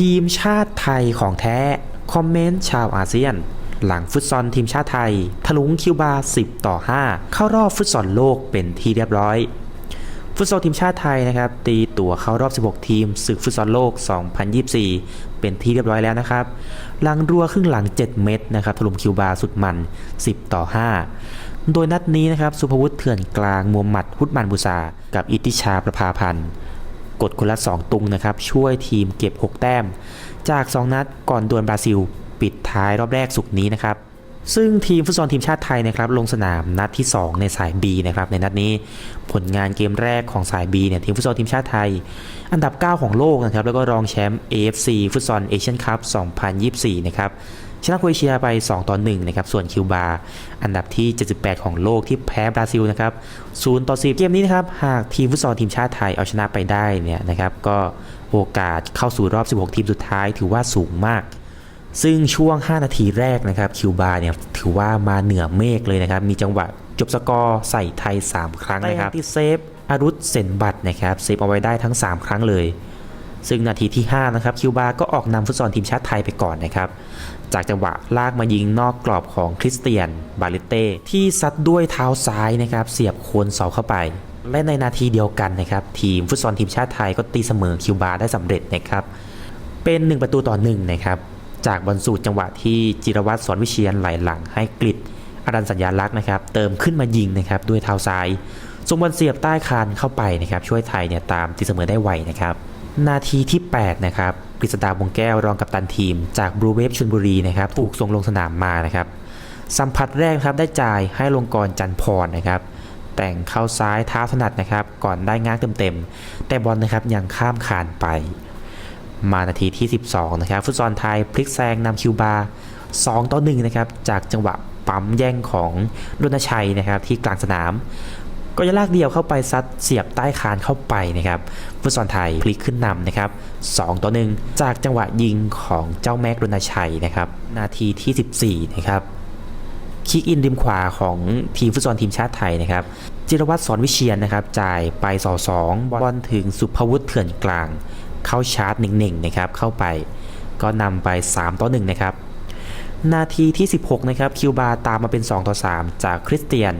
ทีมชาติไทยของแท้ คอมเมนต์ชาวอาเซียน หลังฟุตซอลทีมชาติไทยทะลุงคิวบา 10 ต่อ 5 เข้ารอบฟุตซอลโลกเป็นที่เรียบร้อย ฟุตซอลทีมชาติไทยนะครับ ตีตั๋วเข้ารอบ 16 ทีมศึกฟุตซอลโลก 2024 เป็นที่เรียบร้อยแล้วนะครับหลังรัวครึ่งหลัง 7 เม็ดนะครับถล่มคิวบาสุดมัน 10 ต่อ 5 โดยนัดนี้นะครับสุภวุฒิเถื่อนกลางมูฮัมหมัดฮุดมันบูซากับอิติชาประภาพันธ์ กดคนละ 2 ตุงนะครับ ช่วยทีมเก็บ 6 แต้ม จาก 2 นัดก่อนดวลบราซิล ปิดท้ายรอบแรกสุกนี้นะครับซึ่งทีมฟุตซอลทีมชาติไทยนะครับลงสนามนัดที่ 2 ในสาย B นะครับในนัดนี้ผลงานเกมแรกของสาย B เนี่ยทีมฟุตซอลทีมชาติไทย อันดับ 9 ของโลกนะครับแล้วก็รองแชมป์ AFC ฟุตซอลเอเชียนคัพ2024 นะครับ ชนะโครเอเชียไป 2 ต่อ1นะครับ ส่วนคิวบาอันดับที่ 78 ของโลกที่แพ้บราซิลนะครับ0ต่อ10 เกมนี้นะครับ หากทีมฟุตซอลทีมชาติไทยเอาชนะไปได้เนี่ยนะครับ ก็โอกาสเข้าสู่รอบ 16 ทีมสุดท้ายถือว่าสูงมาก ซึ่งช่วง 5 นาทีแรกนะครับคิวบาเนี่ยถือว่ามาเหนือเมฆเลยนะครับ มีจังหวะจบสกอร์ใส่ไทย 3 ครั้งนะครับที่เซฟอารุษเซนบัตนะครับเซฟเอาไว้ได้ทั้ง 3 ครั้งเลย ซึ่งนาทีที่ 5 นะครับคิวบาก็ออกนำฟุตซอลทีมชาติไทยไปก่อนนะครับ จากจังหวะลากมายิงนอกกรอบของคริสเตียน บาเลเต้ที่ซัดด้วยเท้าซ้ายนะครับเสียบโคนเสาเข้าไป และในนาทีเดียวกันนะครับทีมฟุตซอลทีมชาติไทยก็ตีเสมอคิวบาได้สำเร็จนะครับ เป็น 1 ประตูต่อ1นะครับจากบอลสูตรจังหวะที่จิรวัตรสอนวิเชียนไหลหลังให้กริดอรันสัญญาลักษณ์นะครับเติมขึ้นมายิงนะครับด้วยเท้าซ้ายส่งบอลเสียบใต้คานเข้าไปนะครับช่วยไทยเนี่ยตามตีเสมอได้ไวนะครับ นาทีที่ 8 นะครับกฤษดาวงแก้วรองกัปตันทีม จากบลูเวฟชลบุรีนะครับถูกส่งลงสนามมานะครับสัมผัสแรกครับได้จ่ายให้ลงกรจันพรนะครับ แต่งเข้าซ้ายเท้าถนัดนะครับ ก่อนได้ง้างเต็มๆแต่บอลนะครับยังข้ามคานไป มานาทีที่ 12 นะครับ ฟุตซอลไทยพลิกแซงนำคิวบา2ต่อ1นะครับจากจังหวะปั๊มแย่งของรณชัยนะครับที่กลางสนาม ก็จะลากเดียวเข้าไปซัดเสียบใต้คานเข้าไปนะครับฟุตซอลไทยพลิกขึ้นนำนะครับ2ต่อ1จากจังหวะยิงของเจ้าแม็กรณชัยนะครับนาทีที่ 14 นะครับคิกอินริมขวาของทีมฟุตซอลทีมชาติไทยนะครับจิรวัตรสอนวิเชียนนะครับจ่ายไปสอสองบอลถึงสุภวุฒิเถื่อนกลาง เข้าชาร์จหนึ่งๆนะครับเข้าไป ก็นำไป 3 ต่อ1นะครับ นาทีที่ 16 นะครับ คิวบาตามมาเป็น 2 ต่อ 3 จากคริสเตียน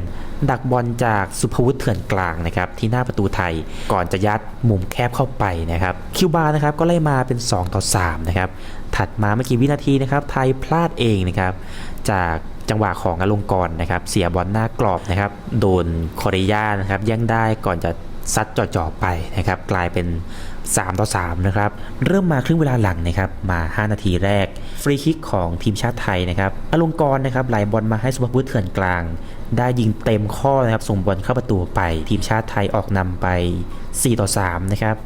ดักบอลจากสุภวุฒิเถื่อนกลางนะครับ ที่หน้าประตูไทยก่อนจะยัดมุมแคบเข้าไปนะครับ คิวบานะครับก็ไล่มาเป็น 2 ต่อ 3 นะครับ ถัดมาไม่กี่วินาทีนะครับ ไทยพลาดเองนะครับ จากจังหวะของอลงกรนะครับ เสียบอลหน้ากรอบนะครับ โดนคอเรยานะครับแย่งได้ก่อนจะซัดจ่อๆไปนะครับ กลายเป็น 3 ต่อ 3 นะครับ เริ่มมาครึ่งเวลาหลังนะครับ มา 5 นาทีแรก ฟรีคิกของทีมชาติไทยนะครับอลงกรนะครับไหลบอลมาให้สุภพุทธเถื่อนกลาง ได้ยิงเต็มข้อนะครับส่งบอลเข้าประตูไป ทีมชาติไทยออกนำไป 4 ต่อ 3 นะครับ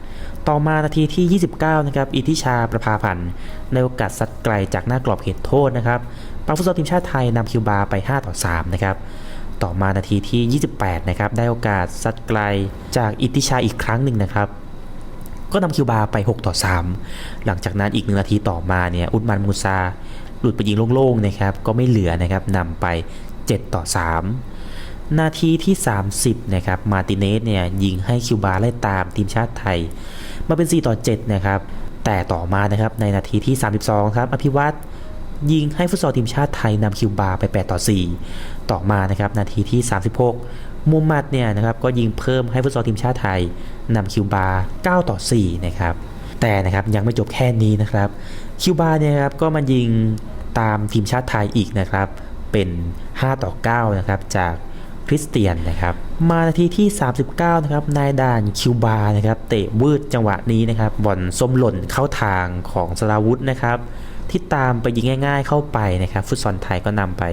ต่อมานาทีที่ 29 นะครับ อิทิชาประภาพันธ์ในโอกาสซัดไกลจากหน้ากรอบเขตโทษนะครับปังฟุตซอลทีมชาติไทยนำคิวบาไป 5 ต่อ 3 นะครับต่อมานาทีที่ 28 นะครับ ได้โอกาสซัดไกลจากอิทิชาอีกครั้งหนึ่งนะครับ ก็นำคิวบาไป 6 ต่อ 3 หลังจากนั้นอีกหนึ่งนาทีต่อมาเนี่ยอุดมันมูซาหลุดไปยิงโล่งๆนะครับก็ไม่เหลือนะครับนำไป 7 ต่อ 3 นาทีที่ 30 นะครับมาติเนสเนี่ยยิงให้คิวบาไล่ตามทีมชาติไทย มาเป็น 4 ต่อ 7 นะครับแต่ต่อมานะครับในนาทีที่ 32 ครับอภิวัตรยิงให้ฟุตซอลทีมชาติไทยนำคิวบาไป 8 ต่อ 4 ต่อมานะครับนาทีที่ 36 มูมัดเนี่ยนะครับก็ยิงเพิ่มให้ฟุตซอลทีมชาติไทย นำคิวบา9ต่อ 4 นะครับ แต่นะครับยังไม่จบแค่นี้นะครับ คิวบาเนี่ยครับก็มายิงตามทีมชาติไทยอีกนะครับ เป็น 5 ต่อ 9 นะครับ จากคริสเตียนนะครับ มานาทีที่ 39 นะครับ นายด่านคิวบา นะครับ เตะวืดจังหวะนี้นะครับ บอลส้มหล่นเข้าทางของสลาวุธนะครับ ที่ตามไปยิงง่าย ๆ เข้าไปนะครับ ฟุตซอลไทยก็นำไป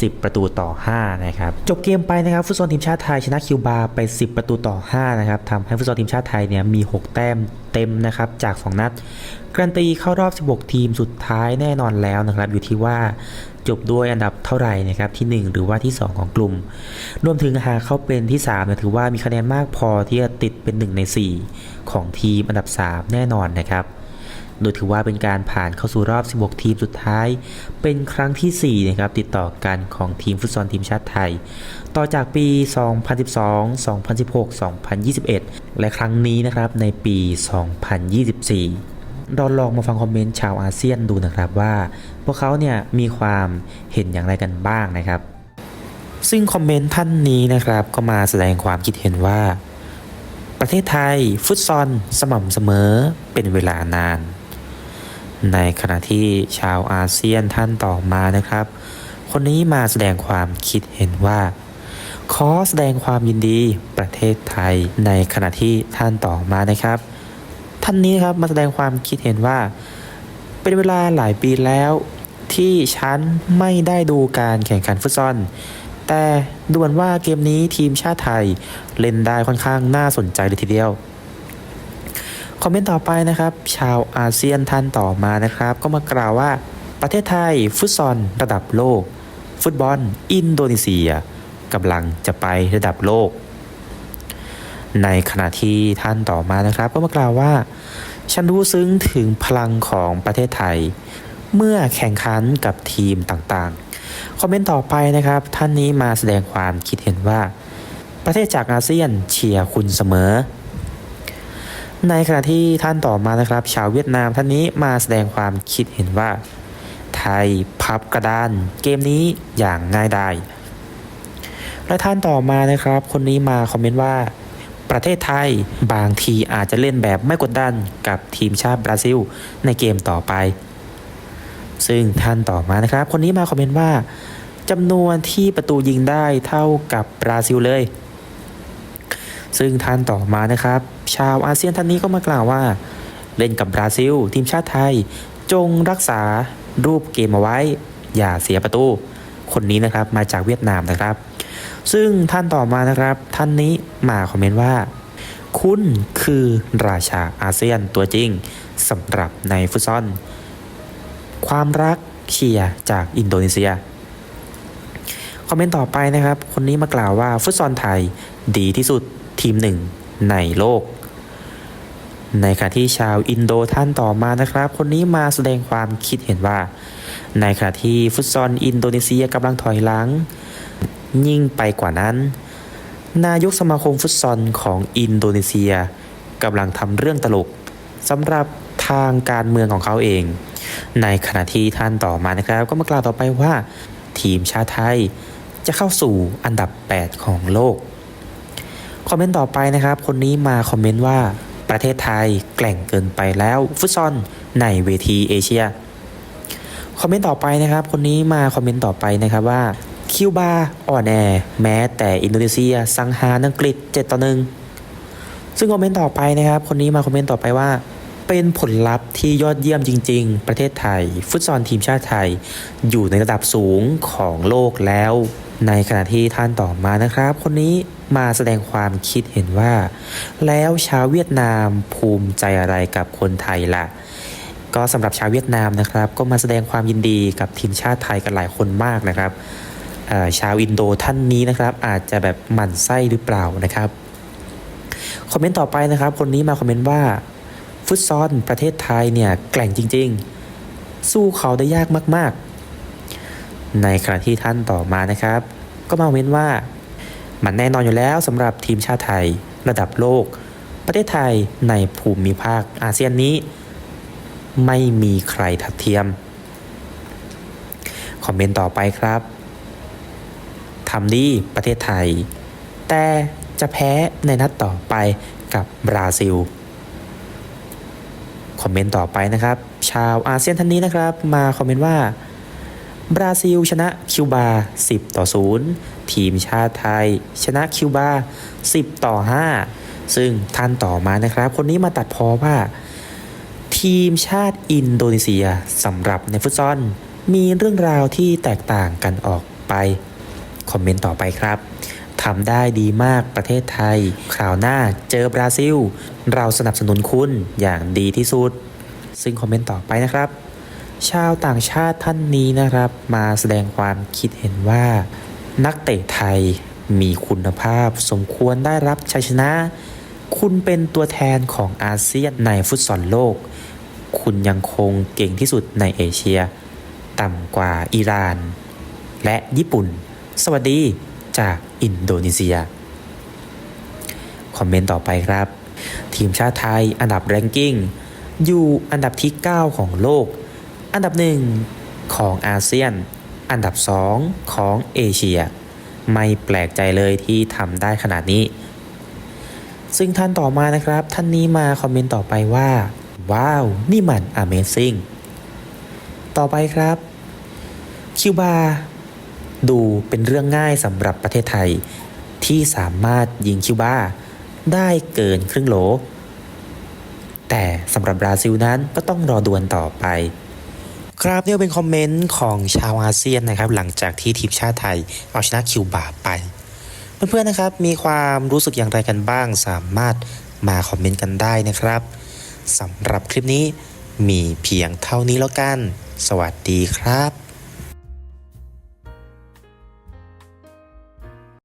10 ประตูต่อ 5 นะครับ จบเกมไปนะครับฟุตซอลทีมชาติไทยชนะคิวบาไป 10 ประตูต่อ 5 นะครับทำให้ฟุตซอลทีมชาติไทยเนี่ยมี 6 แต้มเต็มนะครับจาก 2 นัดการันตีเข้ารอบ 16 ทีมสุดท้ายแน่นอนแล้วนะครับ อยู่ที่ว่าจบด้วยอันดับเท่าไหร่นะครับที่ 1 หรือว่าที่ 2 ของกลุ่ม รวมถึงหากเข้าเป็นที่3เนี่ยถือว่ามีคะแนนมากพอที่จะติดเป็น 1 ใน 4 ของทีมอันดับ 3 แน่นอนนะครับ โดยถือว่าเป็นการผ่านเข้าสู่รอบ 16 ทีมสุดท้าย เป็นครั้งที่ 4 นะครับ ติดต่อกันของทีมฟุตซอลทีมชาติไทย ต่อจากปี 2012 2016 2021 และครั้งนี้นะครับในปี 2024เราลองมาฟังคอมเมนต์ชาวอาเซียนดูนะครับว่า พวกเขาเนี่ยมีความเห็นอย่างไรกันบ้างนะครับ ซึ่งคอมเมนต์ท่านนี้นะครับก็มาแสดงความคิดเห็นว่า ประเทศไทย ฟุตซอลสม่ำเสมอเป็นเวลานาน ในขณะที่ชาวอาเซียนท่านต่อมานะครับ คนนี้มาแสดงความคิดเห็นว่า ขอแสดงความยินดีประเทศไทย ในขณะที่ท่านต่อมานะครับ ท่านนี้ครับมาแสดงความคิดเห็นว่า เป็นเวลาหลายปีแล้ว ที่ฉันไม่ได้ดูการแข่งขันฟุตซอลแต่ดูเหมือนว่าเกมนี้ทีมชาติไทย เล่นได้ค่อนข้างน่าสนใจเลยทีเดียว คอมเมนต์ต่อไปนะครับ ชาวอาเซียนท่านต่อมานะครับ ก็มากล่าวว่าประเทศไทย ฟุตซอลระดับโลก ฟุตบอล อินโดนีเซียกำลังจะไประดับโลก ในขณะที่ท่านต่อมานะครับ ก็มากล่าวว่า ฉันรู้ซึ้งถึงพลังของประเทศไทย เมื่อแข่งขันกับทีมต่างๆ คอมเมนต์ต่อไปนะครับ ท่านนี้มาแสดงความคิดเห็นว่า ประเทศจากอาเซียนเชียร์คุณเสมอ ในขณะที่ท่านต่อมานะครับ ชาวเวียดนามท่านนี้มาแสดงความคิดเห็นว่า ไทยพับกระดาน เกมนี้อย่างง่ายดายและท่านต่อมานะครับ คนนี้มาคอมเมนต์ว่า ประเทศไทยบางทีอาจจะเล่นแบบไม่กดดันกับทีมชาติบราซิล ในเกมต่อไป ซึ่งท่านต่อมานะครับ คนนี้มาคอมเมนต์ว่าจำนวนที่ประตูยิงได้เท่ากับบราซิลเลย ซึ่งท่านต่อมานะครับ ชาวอาเซียนท่านนี้ก็มากล่าวว่า เล่นกับบราซิล ทีมชาติไทย จงรักษารูปเกมเอาไว้ อย่าเสียประตู คนนี้นะครับมาจากเวียดนามนะครับ ซึ่งท่านต่อมานะครับ ท่านนี้มาคอมเมนต์ว่า คุณคือราชาอาเซียนตัวจริงสำหรับในฟุตซอลความรักเชียร์จากอินโดนีเซียคอมเมนต์ต่อไปนะครับ คนนี้มากล่าวว่าฟุตซอลไทยดีที่สุด ทีมหนึ่งในโลก ในขณะที่ชาวอินโดท่านต่อมานะครับ คนนี้มาแสดงความคิดเห็นว่า ในขณะที่ฟุตซอลอินโดนีเซียกำลังถอยหลัง ยิ่งไปกว่านั้น นายกสมาคมฟุตซอลของอินโดนีเซียกำลังทำเรื่องตลกสำหรับทางการเมืองของเขาเอง ในขณะที่ท่านต่อมานะครับ ก็มากล่าวต่อไปว่า ทีมชาติไทยจะเข้าสู่อันดับ 8 ของโลก คอมเมนต์ต่อไปนะครับ คนนี้มาคอมเมนต์ว่าประเทศไทยแกล่งเกินไปแล้วฟุตซอลในเวทีเอเชีย คอมเมนต์ต่อไปนะครับ คนนี้มาคอมเมนต์ต่อไปนะครับว่าคิวบาอ่อนแอแม้แต่อินโดนีเซียสังหารอังกฤษ7ต่อหนึ่งซึ่งคอมเมนต์ต่อไปนะครับ คนนี้มาคอมเมนต์ต่อไปว่า เป็นผลลัพธ์ที่ยอดเยี่ยมจริง ๆ ประเทศไทย ฟุตซอลทีมชาติไทย อยู่ในระดับสูงของโลกแล้ว ในขณะที่ท่านต่อมานะครับ คนนี้มาแสดงความคิดเห็นว่า แล้วชาวเวียดนามภูมิใจอะไรกับคนไทยล่ะ ก็สำหรับชาวเวียดนามนะครับ ก็มาแสดงความยินดีกับทีมชาติไทยกันหลายคนมากนะครับชาวอินโดท่านนี้นะครับ อาจจะแบบหมั่นไส้หรือเปล่านะครับคอมเมนต์ต่อไปนะครับ คนนี้มาคอมเมนต์ว่าฟุตซอลประเทศไทยเนี่ยแกล่งจริง ๆ สู้เขาได้ยากมาก ๆ ในขณะที่ท่านต่อมานะครับ ก็มาเม้นว่า มันแน่นอนอยู่แล้วสำหรับทีมชาติไทยระดับโลก ประเทศไทยในภูมิภาคอาเซียนนี้ ไม่มีใครทัดเทียม คอมเมนต์ต่อไปครับทำดีประเทศไทย แต่จะแพ้ในนัดต่อไปกับบราซิล คอมเมนต์ต่อไปนะครับ ชาวอาเซียนท่านนี้นะครับ มาคอมเมนต์ว่า บราซิลชนะคิวบา 10 ต่อ 0 ทีมชาติไทย ชนะคิวบา 10 ต่อ 5 ซึ่งท่านต่อมานะครับ คนนี้มาตัดพอว่า ทีมชาติอินโดนีเซียสำหรับในฟุตซอลมีเรื่องราวที่แตกต่างกันออกไป คอมเมนต์ต่อไปครับทำได้ดีมากประเทศไทย คราวหน้าเจอบราซิล เราสนับสนุนคุณอย่างดีที่สุด ซึ่งคอมเมนต์ต่อไปนะครับ ชาวต่างชาติท่านนี้นะครับ มาแสดงความคิดเห็นว่า นักเตะไทยมีคุณภาพสมควรได้รับชัยชนะ คุณเป็นตัวแทนของอาเซียนในฟุตซอลโลก คุณยังคงเก่งที่สุดในเอเชีย ต่ำกว่าอิหร่าน และญี่ปุ่น สวัสดีจากอินโดนีเซีย คอมเมนต์ต่อไปครับ ทีมชาติไทยอันดับแรงกิ้ง อยู่อันดับที่ 9 ของโลก อันดับ1ของอาเซียน อันดับ2ของเอเชีย ไม่แปลกใจเลยที่ทำได้ขนาดนี้ ซึ่งท่านต่อมานะครับ ท่านนี้มาคอมเมนต์ต่อไปว่า ว้าว นี่มัน Amazing ต่อไปครับ คิวบาดูเป็นเรื่องง่ายสำหรับประเทศไทย ที่สามารถยิงคิวบาได้เกินครึ่งโหล แต่สำหรับบราซิลนั้นก็ต้องรอดวลต่อไป ครับนี่เป็นคอมเมนต์ของชาวอาเซียนนะครับ หลังจากที่ทีมชาติไทย เอาชนะคิวบาไป เพื่อนๆนะครับมีความรู้สึกอย่างไรกันบ้าง สามารถมาคอมเมนต์กันได้นะครับสำหรับคลิปนี้มีเพียงเท่านี้แล้วกัน สวัสดีครับ